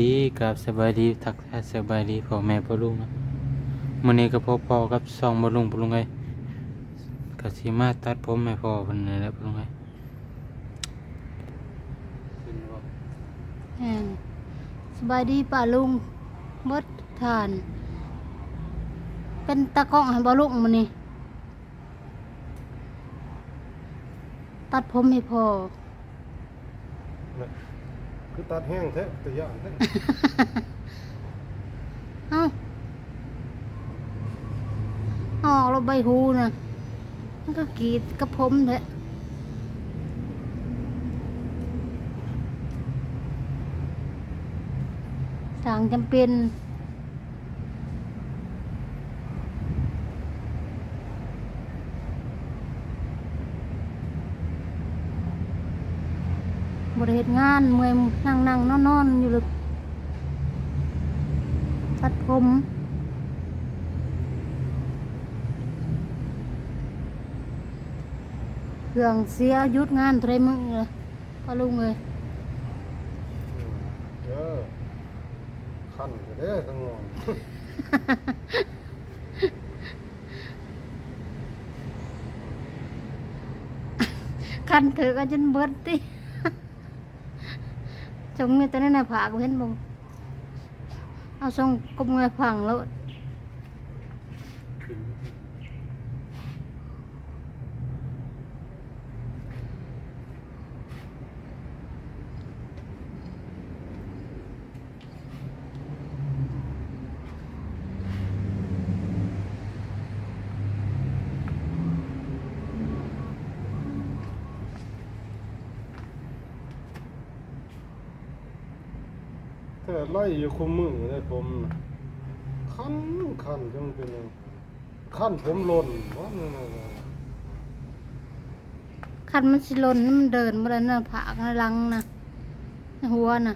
ดีกับสบายดีทักทายสบายดีพ่อแม่พ่อลุงนะมื้อนี้ก็พบพ่อกับซองบ่ลุงพ่อลุงไงก็สิมาตัดผมให้พ่อเพิ่นนี่แหละพ่อลุงไงแห่งสบายดีป่าลุงมดทาน เป็นตะกล้องให้บ่ลุงมันนี่ตัดผมให้พ่อ คือตัดแห้งแท้แตะยานแท้เอ้าออกเราใบหูนะมันก็กรีดกระผมแหละสางจำเป็น บริเหตุงานเมื่อยนั่งนั่งนอนนอนๆอยู่เลยตัดผมเครื่องเสียหยุดงานเทรมึงเลยก็ลุงเลยเออคันก็เด้อทั้งงอนคันเถือก็จนเบิดติ จงมีแต่นั่นน่ะผากเห็นบ่เอาส่งกลมเงยพังแล้ว ถ้าไล่อยู่คุมมือได้ผมน่ะคันคันจังเป็นจังคันผมหล่นว่านั่นน่ะคันมันสิหล่นมันเดินบ่ได้น่ะผากในหลังน่ะในหัวน่ะ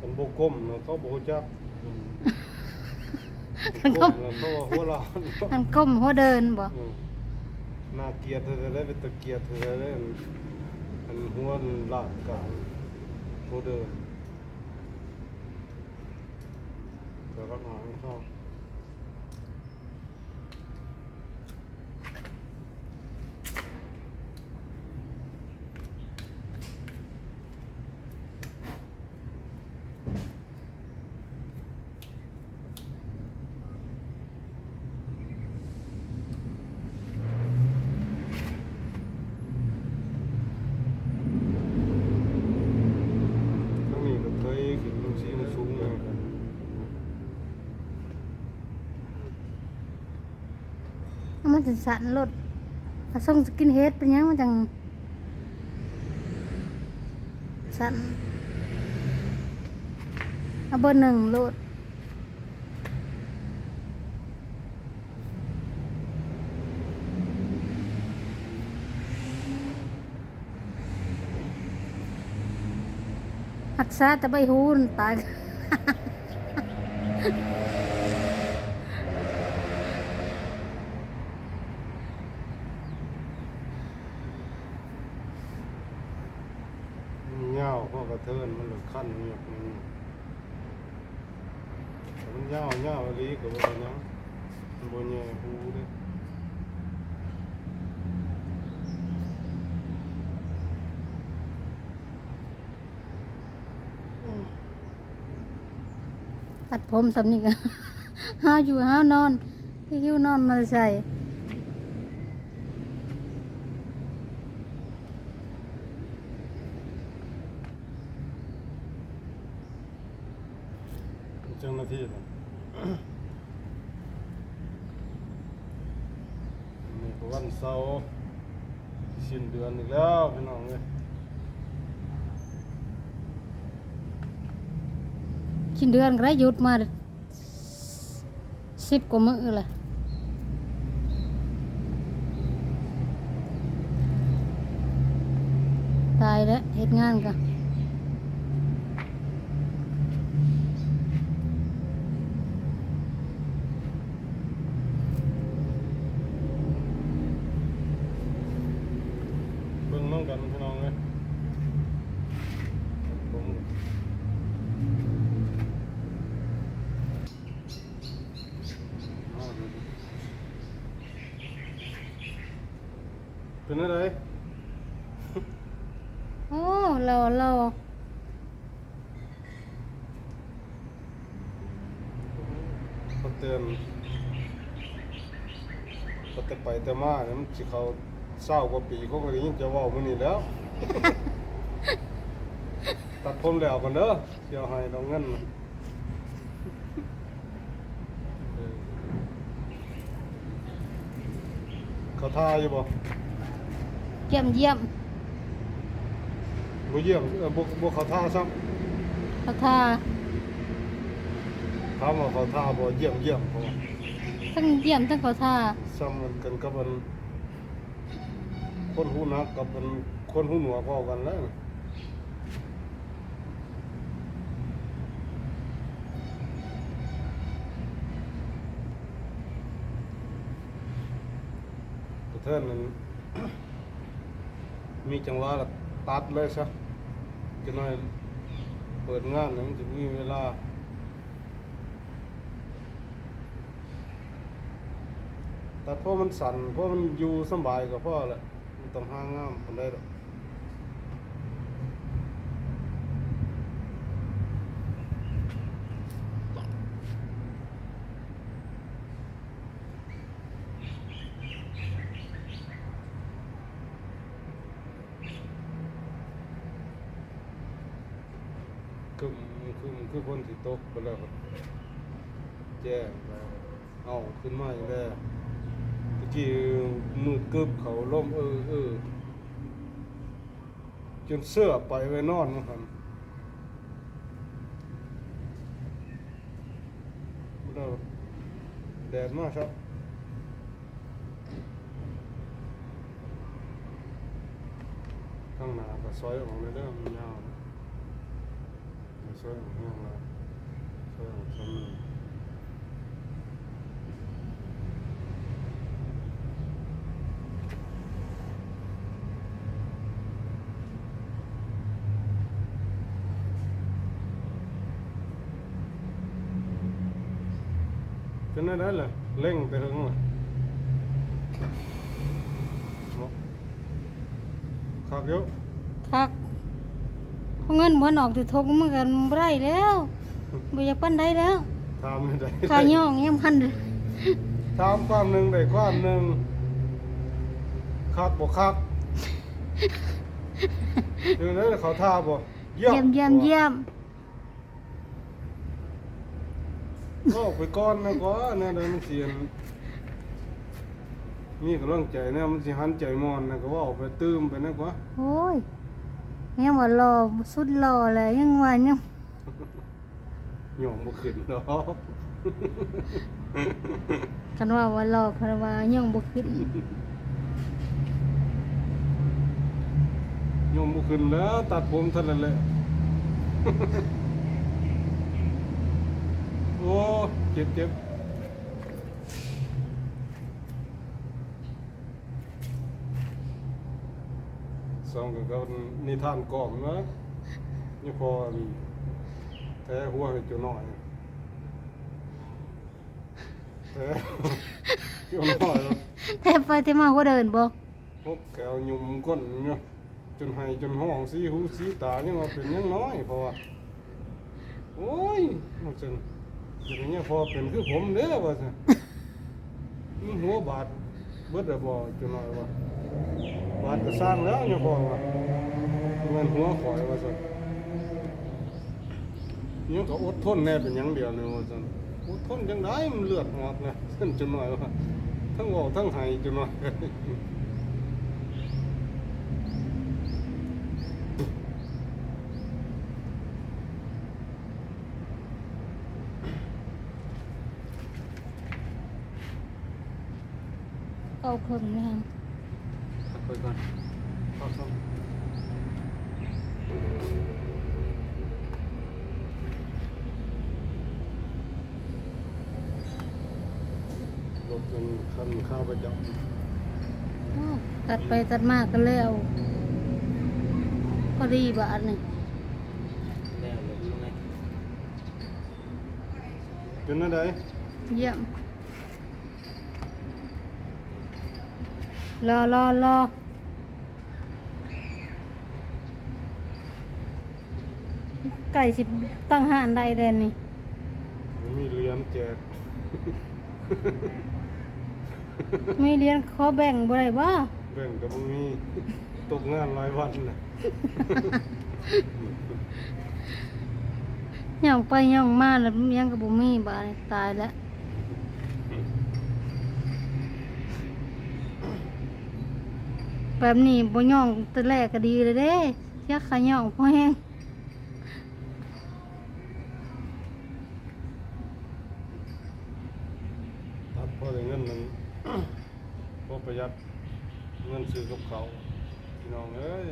มันบ่ก้มน่ะเขาบ่รู้จักอืมคันก้ก้มมแล้วเขาว่าหัวเราะคันก้มหัวเดินบ่ อืมน่าเกียดเธอได้เป็นตะเกียดเธอได้อันหัวลาดกลางหัวเดินแต่ก็หางเข้า ทั้งนี้ก็เคยกินลูกชิ้นสูงเหมือนกัน เอามันสันรถถ้าส่งสกินเฮดเป็นยังมันจังสันเอาเบอร์หนึ่งโลดรักษาแต่ใบหูนตาย มันเงาเพ ระกระเทินมันหลุดขั้นเงียบมันแต่มันเงาเงาอีหลีกับว่าเนหยังมันบนแย่หูเด้อตัดผมสำนีกันห้าอยู่ห้านอนพี่คิวนอนมาใส่ เจ้าหน้าที่นะนี่ก็วันเสาร์สิ้นเดือนอีกแล้วพี่น้องเลยชิ้นเดือนก็ได้หยุดมาสิบกว่ามื้อละตายแล้วเหตุงานกัน เป็นอะไรโอ้รอรอเขาเตือนเขาแต่ไปแต่มาเนี่ยมันสิเขาเศร้ากว่าปีเขาก็ได้ยินจะเว่ามื้อนี้แล้ว ตัดผมแล้วกันเด้อเดี๋ยวให้เราเงินมาเออเขาทาอยู่บ่ เยี่ยมเยี่ยมบ่เยี่ยมเออบ่บ่เขาทาซ้ำเขาทาถามว่าเขาทาบ่เยี่ยมเยี่ยมเพราะว่าทั้งเยี่ยมทั้งเขาทาซ้ำมันกันกับมันคนหูหนักกับมันคนหูหนวกพอกันแล้วกระเทินนั้น มีจังหวะละตัดเลยซะจะน้อยเปิดงานแล้วมันจะมีเวลาแต่พ่อมันสั่นพ่อมันอยู่สบายกับพ่อแหละมันต้องห้างงามคนได้หรอก คือคือคือคนที่ตกไปแล้วครับแจ้งแล้วเอาขึ้นมาอย่างแรกตะกี้มืดกึบเขาล่มเออเออจนเสื้อไปไว้นอนนะครับแล้วแดดมากครับข้างหน้าก็ซอยออกเลยเด้อมันยาว นะซอยออกข้างหน้าซอยออกซ้ำหนึ่ง cho nên đó là lên từ hướng mà Một. khác yếu คัก เพราะเงินบ่ออกถือทงมันกันบ่ได้แล้วบ่อยากปั้นได้แล้ว tham như đấy ขาย่องยังพันเลย tham quan nâng để quan nâng khác bộ khác từ đấy là เขาท่าบ่เยี่ยมเยี่ยมเยี่ยมก็ไปก้อนนะก็เนี่ยเดี๋ยวมันเสียนมีกำลังใจเนี่ยมันสิหันใจมอนนะก็ว่าออกไปตื้มไปนะกว่าโอ้ย ยังว่ารอสุดรอเลยยังว่ายังหย่องบ่ขึ้นดอกกันว่าว่ารอเพราะว่ายังบ่ขึ้นหย่องบ่ขึ้นแล้ว ตัดผมเท่านั้นแหละโอ้เจ็บเจ็บ สองกับนิทานกล่อมนะนี่พอแท้หัวให้จุน้อยแท้จุน้อยแล้วแต่ไปแต่มาบ่เดินบ่พวกแกวยุ่มก้นเนี่ยจนให้จนห้องสีหูสีตายังมาเป็นยังน้อยเพราะว่าโอ้ยมันจังอย่างเงี้ยพอเป็นคือผมเด้อว่าซั่นมันหัวบาดเบิดอะบ่จังน้อยว่า บาดก็สร้างแล้วเนี่ยพอว่าเงินหัวข่อยว่าซั่นยังก็อดทนแน่เป็นหยังเดียวเลยว่าซั่นอดทนจังไดมันเลือดออกนะซั่นจังน้อยว่าทั้งเว้าทั้งให้จังน้อยเอาเครื่งนี่ฮะ ทำข้าวประจตัดไปตัดมากกันแล้ว พอดีบาทนี่ำจนนั่นได้เยี่ยมรอรอรอไก่สิตั้งหานได้เดนนี่ มีเหรียมเจ็ด มีเรียนขอแบ่งบ่ได้บ่แบ่งกับมึงมีตกงานรายวันนะย่องไปย่องมาแล้วยังก็บ่มีบาดนี้ตายแล้วแบบนี้บ่ย่องแต่แรกก็ดีเลยเด้ยักขาย่องพอแห้ง ตัดพอได้เงินมัน พอ ประหยัดเงินซื้อกับเขาวพี่น้องเอ้ย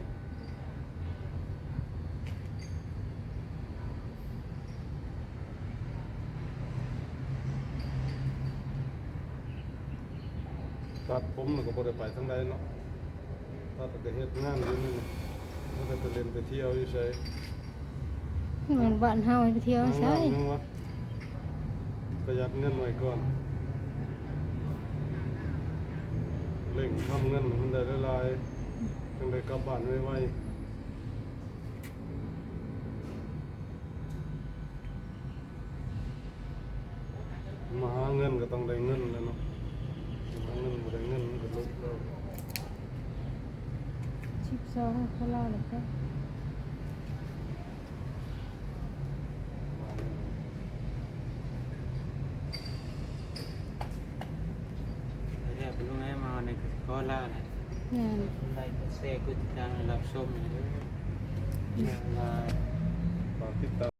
ตัดผมแล้วก็บ่ได้ไปทางใดเนาะตัดแต่เฮ็ดงานอยู่นี่นะบ่ได้ไปเล่นไปเที่ยวอยู่ไสเหมือนบ้านเฮาไปเที่ยวใช่นึงวะประหยัดเงินไว้ก่อน เร่งทำเงินให้มันได้หลายจังได้กลับบ้านไวๆมาหาเงินก็ต้องได้เงินแล้วเนาะหาเงินบ่ได้เงินมันก็ลุกแล้ว12เขาเล่าเลยก็ เดี๋ยวไปลุงให้มาในก็ล่าแหละ แม่น ไล่ก็แซ่